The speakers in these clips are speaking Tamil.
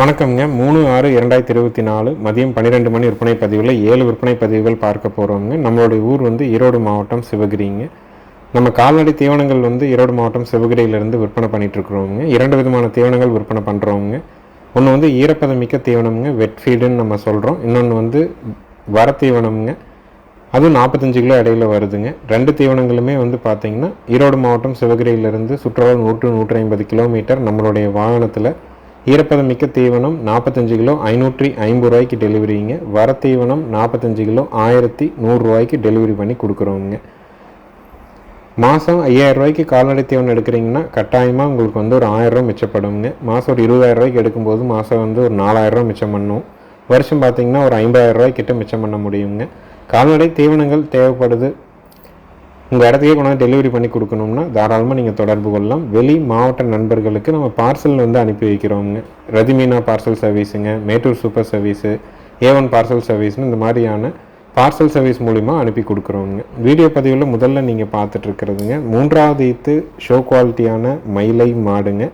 வணக்கம்ங்க. மூணு ஆறு இரண்டாயிரத்தி இருபத்தி நாலு மதியம் பன்னிரெண்டு மணி விற்பனை பதிவில் ஏழு விற்பனை பதிவுகள் பார்க்க போகிறோங்க நம்மளுடைய ஊர் வந்து ஈரோடு மாவட்டம் சிவகிரிங்க. நம்ம கால்நடை தீவனங்கள் வந்து ஈரோடு மாவட்டம் சிவகிரியிலேருந்து விற்பனை பண்ணிகிட்ருக்குறோங்க இரண்டு விதமான தீவனங்கள் விற்பனை பண்ணுறோங்க ஒன்று வந்து ஈரப்பதமிக்க தீவனம்ங்க வெட்ஃபீல்டுன்னு நம்ம சொல்கிறோம் இன்னொன்று வந்து வர தீவனம்ங்க. அதுவும் நாற்பத்தஞ்சு கிலோ இடையில வருதுங்க. ரெண்டு தீவனங்களுமே வந்து பார்த்தீங்கன்னா ஈரோடு மாவட்டம் சிவகிரியிலிருந்து சுற்றுலா நூற்று நூற்றி ஐம்பது கிலோமீட்டர் நம்மளுடைய வாகனத்தில் ஈரப்பதம் மிக்க தீவனம் நாற்பத்தஞ்சு கிலோ ஐநூற்றி ஐம்பது ரூபாய்க்கு டெலிவரிங்க வர தீவனம் நாற்பத்தஞ்சு கிலோ ஆயிரத்தி நூறுரூவாய்க்கு டெலிவரி பண்ணி கொடுக்குறோங்க மாதம் ஐயாயிரரூவாய்க்கு கால்நடை தீவனம் எடுக்கிறீங்கன்னா கட்டாயமாக உங்களுக்கு வந்து ஒரு ஆயிரரூவா மிச்சப்படுங்க மாதம் ஒரு இருபதாயிரரூவாய்க்கு எடுக்கும்போது மாதம் வந்து ஒரு நாலாயிரரூவா மிச்சம் பண்ணும் வருஷம் பார்த்தீங்கன்னா ஒரு ஐம்பதாயிரரூவாய்க்கிட்ட மிச்சம் பண்ண முடியுங்க. கால்நடை தீவனங்கள் தேவைப்படுது. உங்கள் இடத்துக்கே கொண்டாந்து டெலிவரி பண்ணி கொடுக்கணும்னா தாராளமாக நீங்கள் தொடர்பு கொள்ளலாம். வெளி மாவட்ட நண்பர்களுக்கு நம்ம பார்சல் வந்து அனுப்பி வைக்கிறோங்க Rathimeena parcel சர்வீஸுங்க Mettur super service A one parcel சர்வீஸ்னு இந்த மாதிரியான பார்சல் சர்வீஸ் மூலிமா அனுப்பி கொடுக்குறோங்க வீடியோ பதிவில் முதல்ல நீங்கள் பார்த்துட்ருக்கிறதுங்க மூன்றாவது ஈத்து ஷோ குவாலிட்டியான மயிலை மாடுங்க.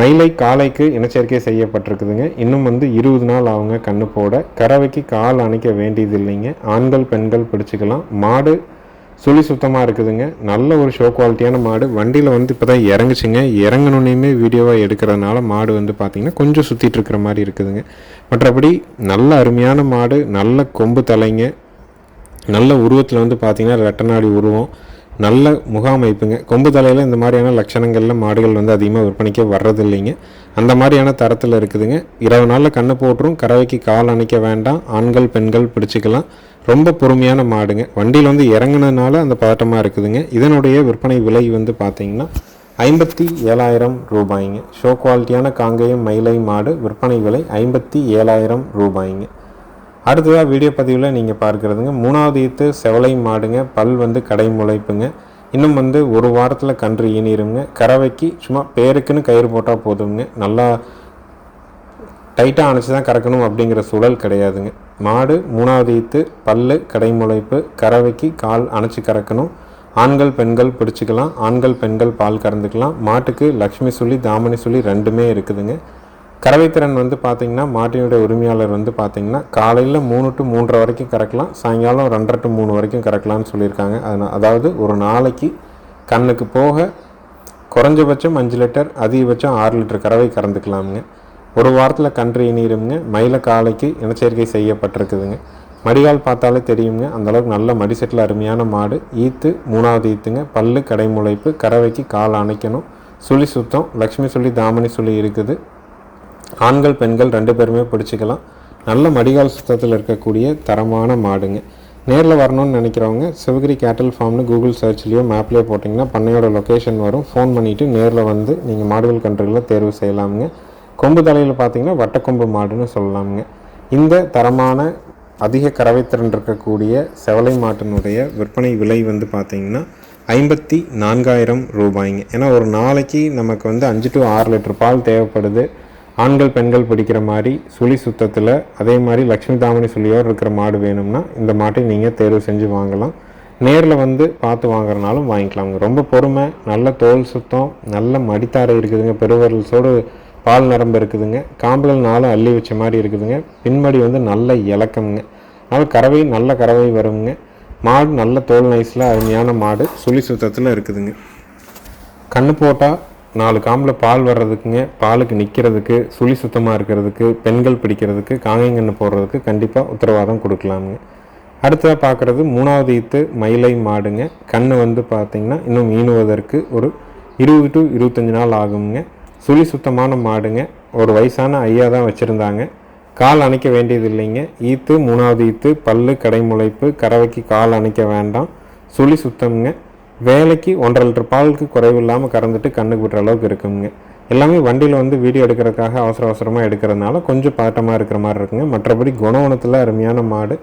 மயிலை காலைக்கு இனச்சேர்க்கை செய்யப்பட்டிருக்குதுங்க. இன்னும் வந்து இருபது நாள் அவங்க கண்ணு போட. கறவைக்கு கால் அணைக்க வேண்டியது இல்லைங்க ஆண்கள் பெண்கள் பிடிச்சிக்கலாம். மாடு சுழி சுத்தமாக இருக்குதுங்க. நல்ல ஒரு ஷோ குவாலிட்டியான மாடு. வண்டியில் வந்து இப்போ தான் இறங்குச்சுங்க. இறங்கணுன்னே வீடியோவாக எடுக்கிறதுனால மாடு வந்து பார்த்திங்கன்னா கொஞ்சம் சுற்றிட்டு இருக்கிற மாதிரி இருக்குதுங்க. மற்றபடி நல்ல அருமையான மாடு நல்ல கொம்பு தலைங்க. நல்ல உருவத்தில் வந்து பார்த்திங்கன்னா ரெட்டநாடி உருவம். நல்ல முகாமைப்புங்க. கொம்பு தலையில் இந்த மாதிரியான லட்சணங்களில் மாடுகள் வந்து அதிகமாக விற்பனைக்கு வர்றதில்லைங்க. அந்த மாதிரியான தரத்தில் இருக்குதுங்க. இருபது நாளில் கண்ணை போட்டுரும் கறவைக்கு கால் அணைக்க வேண்டாம் ஆண்கள் பெண்கள் பிடிச்சிக்கலாம். ரொம்ப பொறுமையான மாடுங்க. வண்டியில் வந்து இறங்குனதுனால அந்த பதட்டமாக இருக்குதுங்க. இதனுடைய விற்பனை விலை வந்து பார்த்திங்கன்னா ஐம்பத்தி ஏழாயிரம் ரூபாய்ங்க. ஷோ குவாலிட்டியான காங்கேயம் மயிலை மாடு விற்பனை விலை ஐம்பத்தி ஏழாயிரம் ரூபாய்ங்க. அடுத்ததாக வீடியோ பதிவில் நீங்கள் பார்க்குறதுங்க. மூணாவது ஈத்து செவலை மாடுங்க. பல் வந்து கடை முளைப்புங்க இன்னும் வந்து ஒரு வாரத்தில் கன்று ஈனிருங்க. கறவைக்கு சும்மா பேருக்குன்னு கயிறு போட்டால் போதுங்க நல்லா டைட்டாக அணைச்சி தான் கறக்கணும் அப்படிங்கிற சூழல் கிடையாதுங்க. மாடு மூணாவது ஈத்து பல்லு கடைமுளைப்பு கறவைக்கு கால் அணைச்சி கறக்கணும். ஆண்கள் பெண்கள் பிடிச்சிக்கலாம். ஆண்கள் பெண்கள் பால் கறந்துக்கலாம். மாட்டுக்கு லக்ஷ்மி சொல்லி தாமணி சொல்லி ரெண்டுமே இருக்குதுங்க. கறவைத்திறன் வந்து பார்த்திங்கன்னா மாட்டினுடைய உரிமையாளர் வந்து பார்த்திங்கன்னா காலையில் மூணு டு மூன்றரை வரைக்கும் கறக்கலாம் சாயங்காலம் ரெண்டரை டு மூணு வரைக்கும் கறக்கலாம்னு சொல்லியிருக்காங்க. அதனால் அதாவது ஒரு நாளைக்கு கண்ணுக்கு போக குறைஞ்சபட்சம் அஞ்சு லிட்டர் அதிகபட்சம் ஆறு லிட்டர் கறவை கறந்துக்கலாமுங்க. ஒரு வாரத்தில் கன்று இனிருங்க மயில காலைக்கு இனச்சேர்க்கை செய்யப்பட்டிருக்குதுங்க. மடிகால் பார்த்தாலே தெரியுங்க. அந்தளவுக்கு நல்ல மடிசெட்டில் அருமையான மாடு. ஈத்து மூணாவது ஈத்துங்க. பல்லு கடைமுளைப்பு கறவைக்கு கால் அணைக்கணும். சுழி சுத்தம் லக்ஷ்மி சொல்லி தாமணி சொல்லி இருக்குது. ஆண்கள் பெண்கள் ரெண்டு பேருமே பிடிச்சிக்கலாம். நல்ல மடிகால் சுத்தத்தில் இருக்கக்கூடிய தரமான மாடுங்க. நேரில் வரணும்னு நினைக்கிறவங்க சிவகிரி கேட்டல் ஃபார்ம்னு கூகுள் சர்ச்லேயோ மேப்லேயோ போட்டிங்கன்னா பண்ணையோட லொக்கேஷன் வரும். ஃபோன் பண்ணிவிட்டு நேரில் வந்து நீங்கள் மாடுகள் கன்றுகளை தேர்வு செய்யலாமுங்க. கொம்பு தலையில் பார்த்தீங்கன்னா வட்டக்கொம்பு மாடுன்னு சொல்லலாமுங்க. இந்த தரமான அதிக கறவைத்திறன் இருக்கக்கூடிய செவலை மாட்டினுடைய விற்பனை விலை வந்து பார்த்திங்கன்னா ஐம்பத்தி நான்காயிரம் ரூபாய்ங்க. ஏன்னா ஒரு நாளைக்கு நமக்கு வந்து அஞ்சு டு ஆறு லிட்டர் பால் தேவைப்படுது. ஆண்கள் பெண்கள் பிடிக்கிற மாதிரி சுழி சுத்தத்தில் அதே மாதிரி லக்ஷ்மி தாமணி சுழியோடு இருக்கிற மாடு வேணும்னா இந்த மாட்டை நீங்கள் தேர்வு செஞ்சு வாங்கலாம். நேரில் வந்து பார்த்து வாங்குறனாலும் வாங்கிக்கலாங்க ரொம்ப பொறுமை நல்ல தோல் சுத்தம் நல்ல மடித்தாரை இருக்குதுங்க பெருவரல்ஸோடு பால் நரம்பு இருக்குதுங்க. காம்புகள் நாளும் அள்ளி வச்ச மாதிரி இருக்குதுங்க. பின்மடி வந்து நல்ல இலக்கம்ங்க. அதனால் கறவை நல்ல கறவை வருங்க. மாடு நல்ல தோல் நைஸில் அருமையான மாடு சுழி சுத்தத்தில் இருக்குதுங்க. கண்ணு போட்டால் நாலு காம்பில் பால் வர்றதுக்குங்க பாலுக்கு நிற்கிறதுக்கு சுழி சுத்தமாக இருக்கிறதுக்கு பெண்கள் பிடிக்கிறதுக்கு காங்கைங்கன்று போடுறதுக்கு கண்டிப்பாக உத்தரவாதம் கொடுக்கலாமுங்க. அடுத்ததாக பார்க்குறது மூணாவது ஈத்து மயிலை மாடுங்க. கண்ணு வந்து பார்த்திங்கன்னா இன்னும் ஈனுவதற்கு ஒரு இருபது டு இருபத்தஞ்சி நாள் ஆகுங்க சுழி சுத்தமான மாடுங்க. ஒரு வயசான ஐயா தான் வச்சுருந்தாங்க. கால் அணைக்க வேண்டியது இல்லைங்க. ஈத்து மூணாவது ஈத்து பல்லு கடைமுளைப்பு கறவைக்கு கால் அணைக்க வேண்டாம். சுழி சுத்தம்ங்க. வேலைக்கு ஒன்றரை லிட்டர் பாலுக்கு குறைவு இல்லாமல் கறந்துட்டு கண்ணுக்கு விட்டுற அளவுக்கு இருக்குங்க. எல்லாமே வண்டியில் வந்து வீடியோ எடுக்கிறதுக்காக அவசர அவசரமாக எடுக்கிறதுனால கொஞ்சம் பதட்டமாக இருக்கிற மாதிரி இருக்குங்க. மற்றபடி குணவனத்தில் அருமையான மாடு.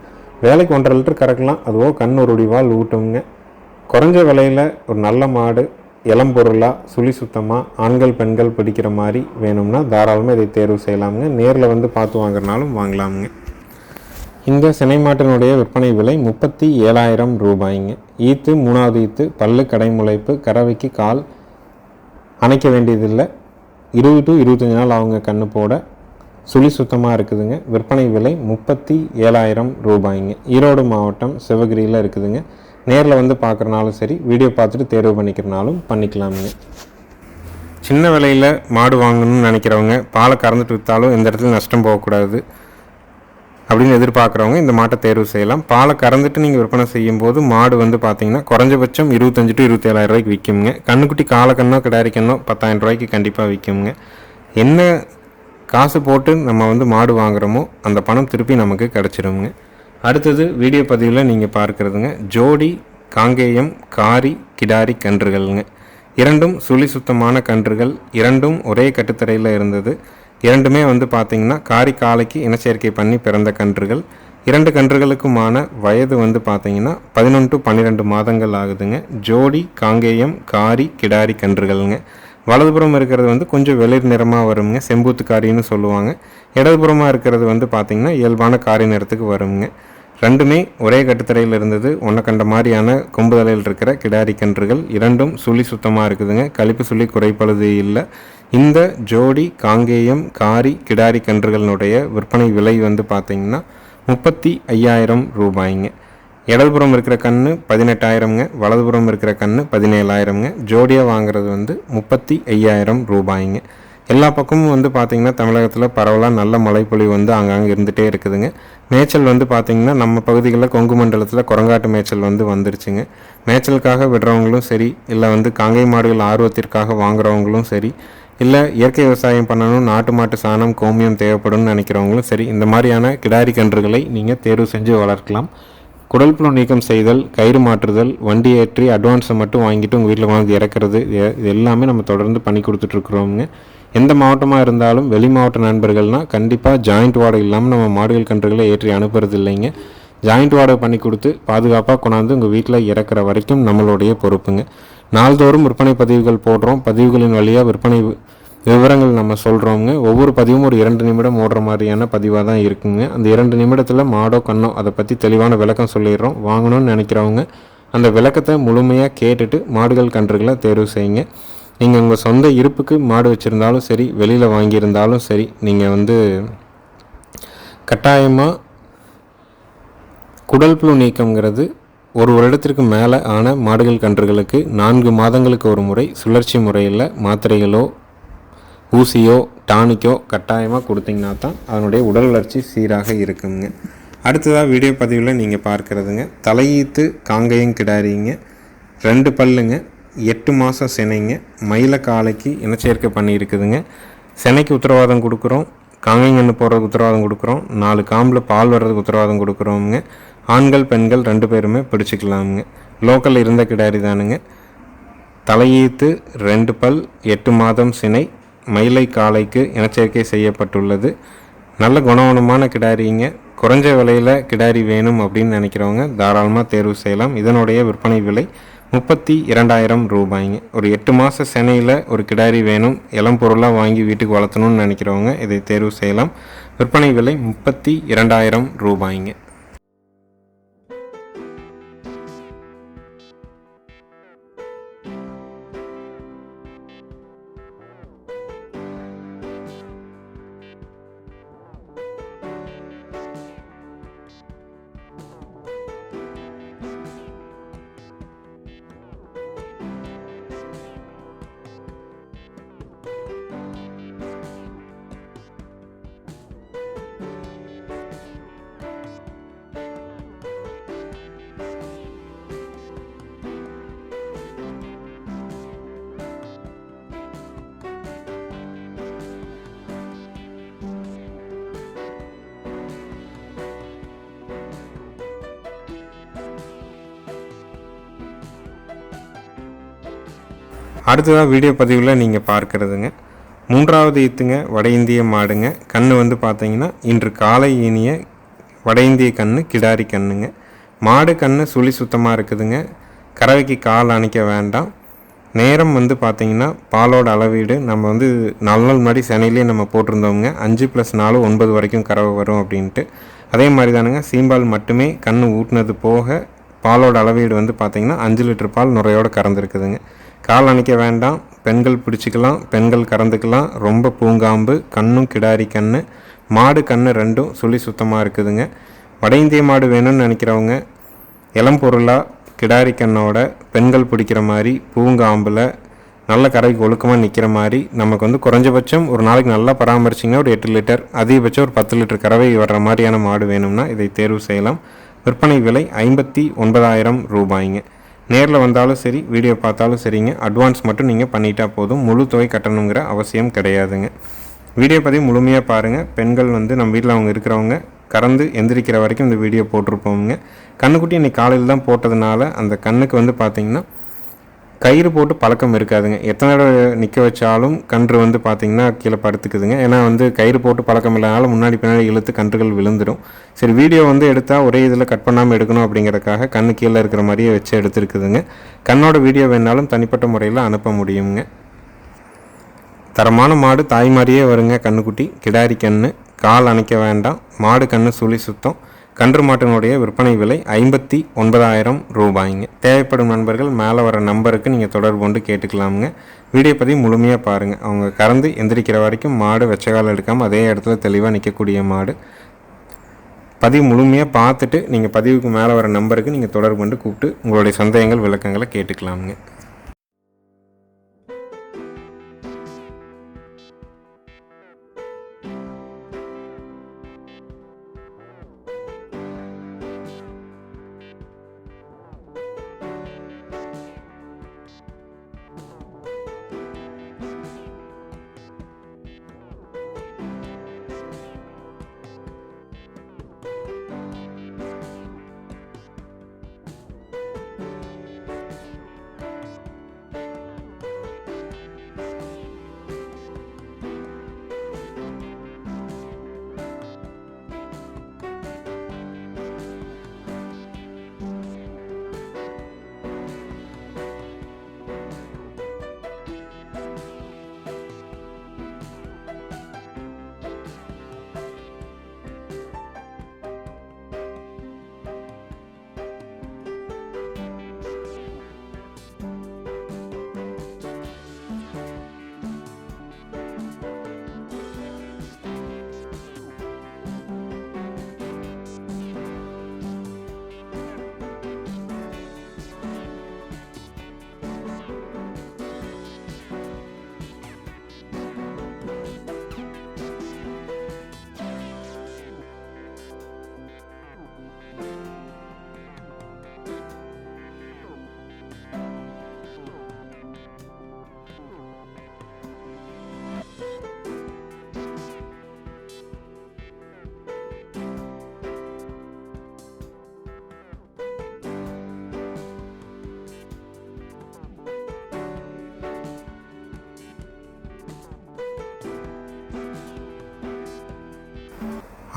வேலைக்கு ஒன்றரை லிட்டர் கறக்கலாம். அதுவோ கண் ஒரு வால் ஊட்டுங்க. குறைஞ்ச விலையில் ஒரு நல்ல மாடு இளம்பொருளாக சுழி சுத்தமாக ஆண்கள் பெண்கள் பிடிக்கிற மாதிரி வேணும்னா தாராளமாக இதை தேர்வு செய்யலாமுங்க. நேரில் வந்து பார்த்து வாங்குறனாலும் வாங்கலாமுங்க. இந்த சினை மாட்டினுடைய விற்பனை விலை முப்பத்தி ஏழாயிரம் ரூபாய்ங்க. ஈத்து மூணாவது ஈத்து பல்லு கடைமுளைப்பு கறவைக்கு கால் அணைக்க வேண்டியதில்லை. இருபது டு இருபத்தஞ்சி நாள் அவங்க கண்ணு போட. சுழி சுத்தமாக இருக்குதுங்க. விற்பனை விலை முப்பத்தி ஏழாயிரம் ரூபாய்ங்க. ஈரோடு மாவட்டம் சிவகிரியில் இருக்குதுங்க. நேரில் வந்து பார்க்குறனாலும் சரி வீடியோ பார்த்துட்டு தேர்வு பண்ணிக்கிறனாலும் பண்ணிக்கலாமுங்க. சின்ன விலையில் மாடு வாங்கணும்னு நினைக்கிறவங்க பாலை கறந்துட்டு விற்றாலும் எந்த இடத்துல நஷ்டம் போகக்கூடாது. அப்படின்னு எதிர்பார்க்குறவங்க இந்த மாட்டை தேர்வு செய்யலாம். பாலை கறந்துட்டு நீங்கள் விற்பனை செய்யும்போது மாடு வந்து பார்த்தீங்கன்னா குறைஞ்சபட்சம் இருபத்தஞ்சு டு இருபத்தேழாயிரம் ரூபாய்க்கு விற்குங்க கண்ணுக்குட்டி காலக்கண்ணோ கிடாரிக்கண்ணோ பத்தாயிரம் ரூபாய்க்கு கண்டிப்பாக விற்குங்க என்ன காசு போட்டு நம்ம வந்து மாடு வாங்குறோமோ அந்த பணம் திருப்பி நமக்கு கிடச்சிருங்க. அடுத்தது வீடியோ பதிவில் நீங்கள் பார்க்குறதுங்க. ஜோடி காங்கேயம் காரி கிடாரி கன்றுகள்ங்க. இரண்டும் சுழி சுத்தமான கன்றுகள். இரண்டும் ஒரே கட்டுத்தரையில் இருந்தது. இரண்டுமே வந்து பார்த்திங்கன்னா காரி காலைக்கு இனச்சேர்க்கை பண்ணி பிறந்த கன்றுகள். இரண்டு கன்றுகளுக்குமான வயது வந்து பார்த்தீங்கன்னா பதினொன்று டு பன்னிரெண்டு மாதங்கள் ஆகுதுங்க. ஜோடி காங்கேயம் காரி கிடாரி கன்றுகள்ங்க. வலதுபுறம் இருக்கிறது வந்து கொஞ்சம் வெளிர் நிறமாக வருங்க. செம்பூத்து காரின்னு சொல்லுவாங்க. இடதுபுறமாக இருக்கிறது வந்து பார்த்திங்கன்னா இயல்பான காரி நிறத்துக்கு வருங்க. ரெண்டுமே ஒரே கட்டுத்தரையில் இருந்தது. ஒன்றை கண்ட மாதிரியான கொம்புதலையில் இருக்கிற கிடாரி கன்றுகள் இரண்டும் சுழி சுத்தமாக இருக்குதுங்க. கழிப்பு சுழி குறைப்பழுது இல்லை. இந்த ஜோடி காங்கேயம் காரி கிடாரி கன்றுகளினுடைய விற்பனை விலை வந்து பார்த்திங்கன்னா முப்பத்தி ஐயாயிரம் ரூபாய்ங்க. இடதுபுறம் இருக்கிற கன்று பதினெட்டாயிரம்ங்க. வலதுபுறம் இருக்கிற கன்று பதினேழாயிரம்ங்க. ஜோடியாக வாங்குறது வந்து முப்பத்தி ஐயாயிரம் ரூபாய்ங்க. எல்லா பக்கமும் வந்து பார்த்திங்கன்னா தமிழகத்தில் பரவலாக நல்ல மழைப்பொழிவு வந்து அங்கங்கே இருந்துகிட்டே இருக்குதுங்க. மேய்ச்சல் வந்து பார்த்திங்கன்னா நம்ம பகுதிகளில் கொங்கு மண்டலத்தில் குரங்காட்டு மேய்ச்சல் வந்து வந்துருச்சுங்க. மேய்ச்சலுக்காக விடுறவங்களும் சரி இல்லை வந்து காங்கை மாடுகள் ஆர்வத்திற்காக வாங்குறவங்களும் சரி இல்லை இயற்கை விவசாயம் பண்ணணும் நாட்டு மாட்டு சாணம் கோமியம் தேவைப்படும்னு நினைக்கிறவங்களும் சரி இந்த மாதிரியான கிடாரி கன்றுகளை நீங்கள் தேர்வு செஞ்சு வளர்க்கலாம். குடல் புழு நீக்கம் செய்தல் கயிறு மாற்றுதல் வண்டி ஏற்றி அட்வான்ஸை மட்டும் வாங்கிட்டு உங்கள் வீட்டில் வாங்கி இறக்குறது இது இது எல்லாமே நம்ம தொடர்ந்து பண்ணி கொடுத்துட்ருக்குறோங்க எந்த மாவட்டமாக இருந்தாலும் வெளி மாவட்ட நண்பர்கள்னால் கண்டிப்பாக ஜாயிண்ட் வாடகை இல்லாமல் நம்ம மாடுகள் கன்றுகளை ஏற்றி அனுப்புறது இல்லைங்க. ஜாயிண்ட் வாடகை பண்ணி கொடுத்து பாதுகாப்பாக கொண்டாந்து உங்கள் வீட்டில் இறக்குற வரைக்கும் நம்மளுடைய பொறுப்புங்க. நாள்தோறும் விற்பனை பதிவுகள் போடுறோம். பதிவுகளின் வழியாக விற்பனை விவரங்கள் நம்ம சொல்கிறோங்க ஒவ்வொரு பதிவும் ஒரு இரண்டு நிமிடம் ஓடுற மாதிரியான பதிவாக தான் இருக்குங்க. அந்த இரண்டு நிமிடத்தில் மாடோ கண்ணோ அதை பற்றி தெளிவான விளக்கம் சொல்லிடுறோம். வாங்கணும்னு நினைக்கிறவங்க அந்த விளக்கத்தை முழுமையாக கேட்டுட்டு மாடுகள் கன்றுகளை தேர்வு செய்யுங்க. நீங்கள் உங்கள் சொந்த இருப்புக்கு மாடு வச்சுருந்தாலும் சரி வெளியில் வாங்கியிருந்தாலும் சரி நீங்கள் வந்து கட்டாயமாக குடல் புழு நீக்கம்ங்கிறது ஒரு வருடத்திற்கு மேலே ஆன மாடுகள் கன்றுகளுக்கு நான்கு மாதங்களுக்கு ஒரு முறை சுழற்சி முறையில் மாத்திரைகளோ ஊசியோ டானிக்கோ கட்டாயமாக கொடுத்தீங்கன்னா தான் அதனுடைய உடல் வளர்ச்சி சீராக இருக்குங்க. அடுத்ததாக வீடியோ பதிவில் நீங்கள் பார்க்குறதுங்க. தலையீத்து காங்கேயம் கிடாரிங்க. ரெண்டு பல்லுங்க. எட்டு மாதம் சினைங்க மயில காலைக்கு இனச்சேர்க்கை பண்ணியிருக்குதுங்க. சினைக்கு உத்தரவாதம் கொடுக்குறோம். காங்கைங்கன்று போடுறதுக்கு உத்தரவாதம் கொடுக்குறோம். நாலு காம்பில் பால் வர்றதுக்கு உத்தரவாதம் கொடுக்குறோமுங்க. ஆண்கள் பெண்கள் ரெண்டு பேருமே பிடிச்சிக்கலாமுங்க. லோக்கல் இருந்த கிடாரி தானுங்க. தலையீத்து ரெண்டு பல் எட்டு மாதம் சினை மயிலை காளைக்கு இனச்சேர்க்கை செய்யப்பட்டுள்ளது. நல்ல குணவனமான கிடாரிங்க. குறைஞ்ச விலையில் கிடாரி வேணும் அப்படின்னு நினைக்கிறவங்க தாராளமாக தேர்வு செய்யலாம். இதனுடைய விற்பனை விலை முப்பத்தி இரண்டாயிரம் ரூபாய்ங்க. ஒரு எட்டு மாத சென்னையில் ஒரு கிடாரி வேணும். இளம் பொருளாக வாங்கி வீட்டுக்கு வளர்த்தணும்னு நினைக்கிறவங்க இதை தேர்வு செய்யலாம். விற்பனை விலை முப்பத்தி இரண்டாயிரம் ரூபாய்ங்க. அடுத்ததாக வீடியோ பதிவில் நீங்கள் பார்க்குறதுங்க. மூன்றாவது ஈத்துங்க வட இந்திய மாடுங்க. கன்று வந்து பார்த்தீங்கன்னா இன்று காலை இனிய வட இந்திய கன்று கிடாரி கண்ணுங்க. மாடு கன்று சுழி சுத்தமாக இருக்குதுங்க. கறவைக்கு கால் அணைக்க வேண்டாம். நேரம் வந்து பார்த்திங்கன்னா பாலோட அளவீடு நம்ம வந்து நாலு நாள் முன்னாடி சென்னையிலே நம்ம போட்டிருந்தோங்க அஞ்சு ப்ளஸ் நாலு ஒன்பது வரைக்கும் கறவை வரும் அப்படின்ட்டு. அதே மாதிரி தானுங்க சீம்பால் மட்டுமே கண் ஊட்டினது போக பாலோட அளவீடு வந்து பார்த்திங்கன்னா அஞ்சு லிட்டர் பால் நுரையோடு கறந்துருக்குதுங்க. கால் அணைக்க வேண்டாம். பெண்கள் பிடிச்சிக்கலாம். பெண்கள் கறந்துக்கலாம். ரொம்ப பூங்காம்பு கண்ணும் கிடாரி கண்ணு மாடு கன்று ரெண்டும் சுழி சுத்தமாக இருக்குதுங்க. வட இந்திய மாடு வேணும்னு நினைக்கிறவங்க இளம் பொருளாக கிடாரி கண்ணோட பெண்கள் பிடிக்கிற மாதிரி பூங்காம்பில் நல்ல கரைக்கு ஒழுக்கமாக நிற்கிற மாதிரி நமக்கு வந்து குறைஞ்சபட்சம் ஒரு நாளைக்கு நல்லா பராமரிச்சிங்கன்னா ஒரு எட்டு லிட்டர் அதிகபட்சம் ஒரு பத்து லிட்டர் கறவை வர்ற மாதிரியான மாடு வேணும்னா இதை தேர்வு செய்யலாம். விற்பனை விலை ஐம்பத்தி ஒன்பதாயிரம் ரூபாய்ங்க. நேரில் வந்தாலும் சரி வீடியோ பார்த்தாலும் சரிங்க. அட்வான்ஸ் மட்டும் நீங்கள் பண்ணிட்டா போதும். முழு தொகை கட்டணுங்கிற அவசியம் கிடையாதுங்க. வீடியோ பதிவு முழுமையாக பாருங்கள் பெண்கள் வந்து நம்ம வீட்டில் அவங்க இருக்கிறவங்க கறந்து எந்திரிக்கிற வரைக்கும் இந்த வீடியோ போட்டிருப்போங்க கண்ணுக்குட்டி இன்றைக்கி காலையில் தான் போட்டதுனால அந்த கண்ணுக்கு வந்து பார்த்திங்கன்னா கயிறு போட்டு பழக்கம் இருக்காதுங்க. எத்தனை தடவை நிற்க வச்சாலும் கன்று வந்து பார்த்திங்கன்னா கீழே படுத்துக்குதுங்க. ஏன்னா வந்து கயிறு போட்டு பழக்கம் இல்லாதனால முன்னாடி பின்னாடி இழுத்து கன்றுகள் விழுந்துடும் சரி வீடியோ வந்து எடுத்தால் ஒரே இதில் கட் பண்ணாமல் எடுக்கணும் அப்படிங்கிறதுக்காக கண்ணு கீழே இருக்கிற மாதிரியே வச்சு எடுத்துருக்குதுங்க. கண்ணோட வீடியோ வேணாலும் தனிப்பட்ட முறையில் அனுப்ப முடியுங்க. தரமான மாடு தாய் மாதிரியே வருங்க கண்ணுக்குட்டி. கிடாரி கன்று கால் அணைக்க வேண்டாம். மாடு கன்று சுழி சுத்தம். கன்று மாட்டினுடைய விற்பனை விலை ஐம்பத்தி ஒன்பதாயிரம் ரூபாய்ங்க. தேவைப்படும் நண்பர்கள் மேலே வர நம்பருக்கு நீங்கள் தொடர்பு கொண்டு கேட்டுக்கலாமுங்க. வீடியோ பற்றி முழுமையாக பாருங்கள் அவங்க கறந்து எந்திரிக்கிற வரைக்கும் மாடு வெச்சகால் எடுக்காமல் அதே இடத்துல தெளிவாக நிற்கக்கூடிய மாடு. பதிவு முழுமையாக பார்த்துட்டு நீங்கள் பதிவுக்கு மேலே வர நம்பருக்கு நீங்கள் தொடர்பு கொண்டு கூப்பிட்டு உங்களுடைய சந்தேகங்கள் விளக்கங்களை கேட்டுக்கலாமுங்க.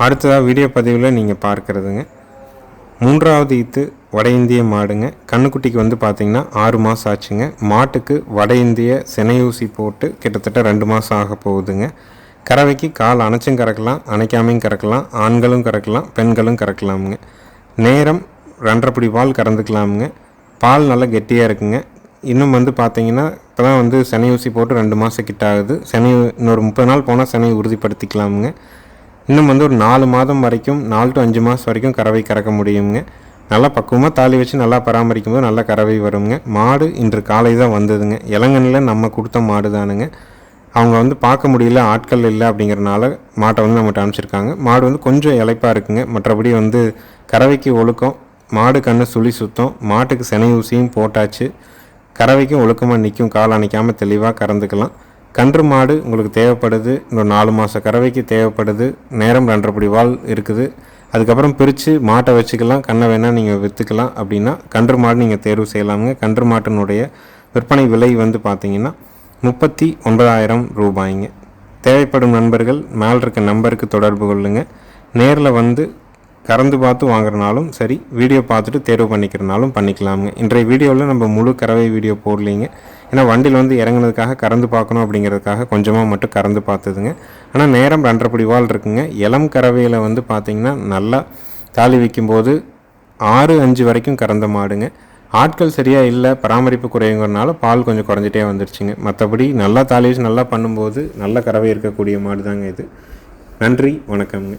அடுத்ததாக வீடியோ பதிவில் நீங்கள் பார்க்குறதுங்க. மூன்றாவது ஈத்து வட இந்திய மாடுங்க. கண்ணுக்குட்டிக்கு வந்து பார்த்திங்கன்னா ஆறு மாதம் ஆச்சுங்க. மாட்டுக்கு வட இந்திய சினையூசி போட்டு கிட்டத்தட்ட ரெண்டு மாதம் ஆக போகுதுங்க. கறவைக்கு கால் அணைச்சும் கறக்கலாம் அணைக்காமையும் கறக்கலாம் ஆண்களும் கறக்கலாம் பெண்களும் கறக்கலாமுங்க. நேரம் ரெண்டரைப்படி பால் கறந்துக்கலாமுங்க. பால் நல்லா கெட்டியாக இருக்குங்க. இன்னும் வந்து பார்த்தீங்கன்னா இப்போ தான் வந்து சனி ஊசி போட்டு ரெண்டு மாதம் கிட்ட ஆகுது. சினை இன்னொரு முப்பது நாள் போனால் சனியை உறுதிப்படுத்திக்கலாமுங்க. இன்னும் வந்து ஒரு நாலு மாதம் வரைக்கும் நாலு டு அஞ்சு மாதம் வரைக்கும் கறவை கறக்க முடியுங்க நல்லா பக்குவமாக தாலி வச்சு நல்லா பராமரிக்கும் போது நல்லா கறவை வருங்க மாடு இன்று காலை தான் வந்ததுங்க. இளங்கனில் நம்ம கொடுத்த மாடு தானுங்க. அவங்க வந்து பார்க்க முடியல ஆட்கள் இல்லை அப்படிங்கிறனால மாட்டை வந்து நம்மகிட்ட அனுப்பிச்சிருக்காங்க. மாடு வந்து கொஞ்சம் இழைப்பாக இருக்குங்க. மற்றபடி வந்து கறவைக்கு ஒழுக்கம் மாடு கண்ணு சுழி சுத்தம் மாட்டுக்கு செனை ஊசியும் போட்டாச்சு. கறவைக்கும் ஒழுக்கமாக நிற்கும் கால் அணைக்காமல் தெளிவாக கறந்துக்கலாம். கன்று மாடு உங்களுக்கு தேவைப்படுது இன்னொரு நாலு மாத கறவைக்கு தேவைப்படுது நேரம் ரெண்டரைப்படி வால் இருக்குது. அதுக்கப்புறம் பிரித்து மாட்டை வச்சுக்கலாம் கண்ணை வேணால் நீங்கள் விற்றுக்கலாம் அப்படின்னா கன்று மாடு நீங்கள் தேர்வு செய்யலாமுங்க. கன்று மாட்டினுடைய விற்பனை விலை வந்து பார்த்தீங்கன்னா முப்பத்தி ஒன்பதாயிரம் ரூபாய்ங்க. தேவைப்படும் நண்பர்கள் மேல் இருக்க நம்பருக்கு தொடர்பு கொள்ளுங்கள் நேரில் வந்து கறந்து பார்த்து வாங்குறனாலும் சரி வீடியோ பார்த்துட்டு தேர்வு பண்ணிக்கிறனாலும் பண்ணிக்கலாமுங்க. இன்றைய வீடியோவில் நம்ம முழு கறவை வீடியோ போடலிங்க. ஏன்னா வண்டியில் வந்து இறங்குனதுக்காக கறந்து பார்க்கணும் அப்படிங்கிறதுக்காக கொஞ்சமாக மட்டும் கறந்து பார்த்ததுங்க. ஆனால் நேரம் ரெண்டரைப்படி வால் இருக்குங்க. இளம் கறவையில் வந்து பார்த்திங்கன்னா நல்லா தாலி வைக்கும்போது ஆறு அஞ்சு வரைக்கும் கறந்த மாடுங்க. ஆட்கள் சரியாக இல்லை பராமரிப்பு குறையுங்கிறனால பால் கொஞ்சம் குறைஞ்சிட்டே வந்துருச்சுங்க. மற்றபடி நல்லா தாலி வச்சு நல்லா பண்ணும்போது நல்ல கறவை இருக்கக்கூடிய மாடு தாங்க இது. நன்றி வணக்கம்ங்க.